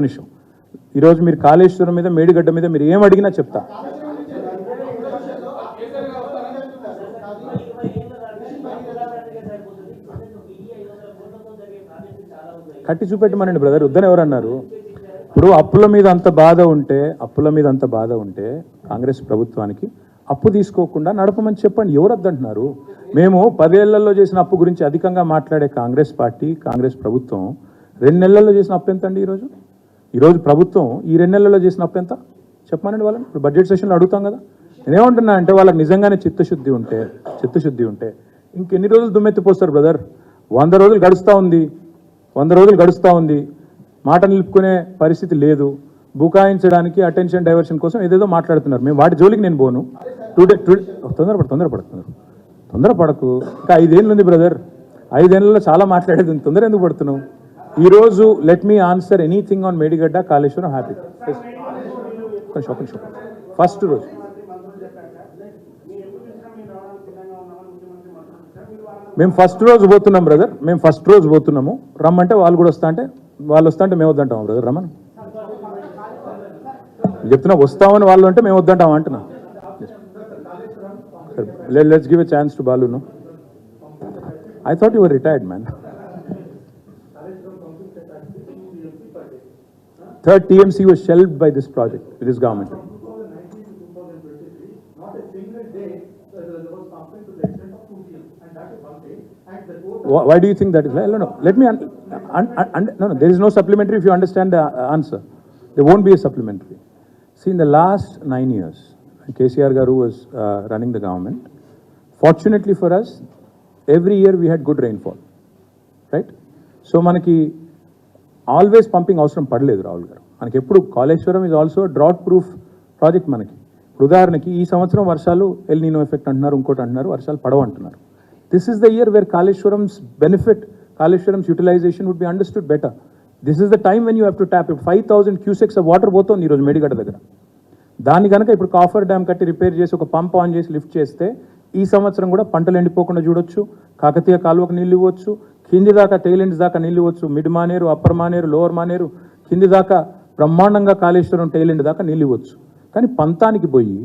నిమిషం. ఈరోజు మీరు కాళేశ్వరం మీద మేడిగడ్డ మీద మీరు ఏం అడిగినా చెప్తా. కట్టి చూపెట్టమనండి బ్రదర్ వద్దని ఎవరన్నారు? ఇప్పుడు అప్పుల మీద అంత బాధ ఉంటే అప్పుల మీద అంత బాధ ఉంటే కాంగ్రెస్ ప్రభుత్వానికి అప్పు తీసుకోకుండా నడపమని చెప్పండి. ఎవరు వద్దంటున్నారు? మేము పదేళ్ళలో చేసిన అప్పు గురించి అధికంగా మాట్లాడే కాంగ్రెస్ పార్టీ కాంగ్రెస్ ప్రభుత్వం రెండు నెలల్లో చేసిన అప్పు ఎంతండి ఈరోజు? ఈరోజు ప్రభుత్వం ఈ రెండు నెలల్లో చేసిన అప్పు ఎంత? చెప్పమనండి వాళ్ళని. ఇప్పుడు బడ్జెట్ సెషన్లో అడుగుతాం కదా. నేనేమంటున్నా అంటే వాళ్ళకి నిజంగానే చిత్తశుద్ధి ఉంటే చిత్తశుద్ధి ఉంటే ఇంకెన్ని రోజులు దుమ్మెత్తిపోస్తారు బ్రదర్ వంద రోజులు గడుస్తూ ఉంది. వంద రోజులు గడుస్తూ ఉంది. మాట నిలుపుకునే పరిస్థితి లేదు. బుకాయించడానికి అటెన్షన్ డైవర్షన్ కోసం ఏదేదో మాట్లాడుతున్నారు. మేము వాటి జోలికి నేను పోను. టుడే టుడే తొందరపడు తొందరపడుతున్నారు తొందరపడకు. ఇంకా ఐదేళ్ళు ఉంది బ్రదర్ ఐదేళ్ళలో చాలా మాట్లాడేది తొందర ఎందుకు పడుతున్నావు? ఈరోజు let me answer anything on Medigadda Kaleshwaram happy first రోజు. మేము ఫస్ట్ రోజు పోతున్నాం బ్రదర్ మేము ఫస్ట్ రోజు పోతున్నాము. రమ్మంటే వాళ్ళు కూడా వస్తా అంటే వాళ్ళు వస్తా అంటే మేము వద్దంటాం బ్రదర్ రమ్మని. చెప్తున్నా వస్తామని వాళ్ళు అంటే మేము వద్దంటాం అంటున్నా. Let's give a chance to బాలును I thought your retired man uh, there was complaint to the extent of two years. And that is one thing. And the total Why, do you think that is? No, no. Let me. Un- un- un- no, no. There is no supplementary if you understand the uh, answer. There won't be a supplementary. See, in the last nine years, KCR Garu was uh, running the government. Fortunately for us, every year we had good rainfall, right? So మనకి always pumping అవసరం పడలేదు రాహుల్ గారు. మనకి ఎప్పుడు Kaleshwaram is also drought proof project మనకి. ఉదాహరణకి ఈ సంవత్సరం వర్షాలు ఎల్నినో ఎఫెక్ట్ అంటున్నారు ఇంకోటి అంటున్నారు వర్షాలు పడవ అంటున్నారు. This is the year where Kaleshwaram's benefit Kaleshwaram's utilisation would be understood better this is the time when you have to tap five thousand cusecs water పోతుంది ఈరోజు మేడిగడ్డ దగ్గర. దాన్ని కనుక ఇప్పుడు కాఫర్ డ్యామ్ కట్టి రిపేర్ చేసి ఒక పంప్ ఆన్ చేసి లిఫ్ట్ చేస్తే ఈ సంవత్సరం కూడా పంటలు ఎండిపోకుండా చూడొచ్చు కాకతీయ కాలువకు నీళ్ళు ఇవ్వచ్చు కింది దాకా టైలెండ్స్ దాకా నీళ్ళు mid Maneru upper Maneru lower Maneru కింది దాకా బ్రహ్మాండంగా కాళేశ్వరం టైలెండ్ దాకా నీళ్ళు ఇవ్వచ్చు. కానీ పంతానికి పోయి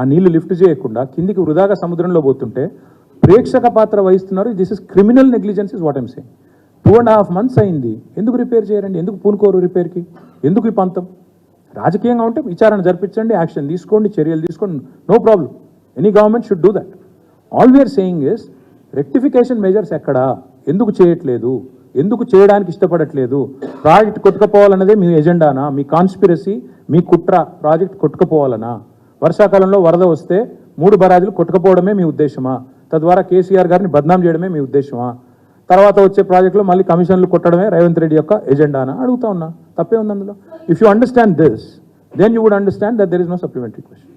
ఆ నీళ్ళు లిఫ్ట్ చేయకుండా కిందికి వృధాగా సముద్రంలో పోతుంటే ప్రేక్షక పాత్ర వహిస్తున్నారు. This is criminal negligence is what I'm saying two and half months అయింది. ఎందుకు రిపేర్ చేయరండి ఎందుకు పూనుకోరు రిపేర్కి ఎందుకు ఈ పంతం? రాజకీయంగా ఉంటే విచారణ జరిపించండి యాక్షన్ తీసుకోండి చర్యలు తీసుకోండి. No problem any government should do that all we're saying is rectification measures ఎక్కడా? ఎందుకు చేయట్లేదు? ఎందుకు చేయడానికి ఇష్టపడట్లేదు? ప్రాజెక్ట్ కొట్టుకుపోవాలన్నదే మీ ఎజెండానా? మీ కాన్స్పిరసీ మీ కుట్ర ప్రాజెక్ట్ కొట్టుకుపోవాలనా? వర్షాకాలంలో వరద వస్తే మూడు బరాజులు కొట్టుకుపోవడమే మీ ఉద్దేశమా? తద్వారా కేసీఆర్ గారిని బద్నాం చేయడమే మీ ఉద్దేశమా? తర్వాత వచ్చే ప్రాజెక్టులో మళ్ళీ కమిషన్లు కొట్టడమే రేవంత్ రెడ్డి యొక్క ఎజెండానా? అడుగుతా ఉన్నా. తప్పే ఉంది అందులో. If you understand this then you would understand that there is no supplementary question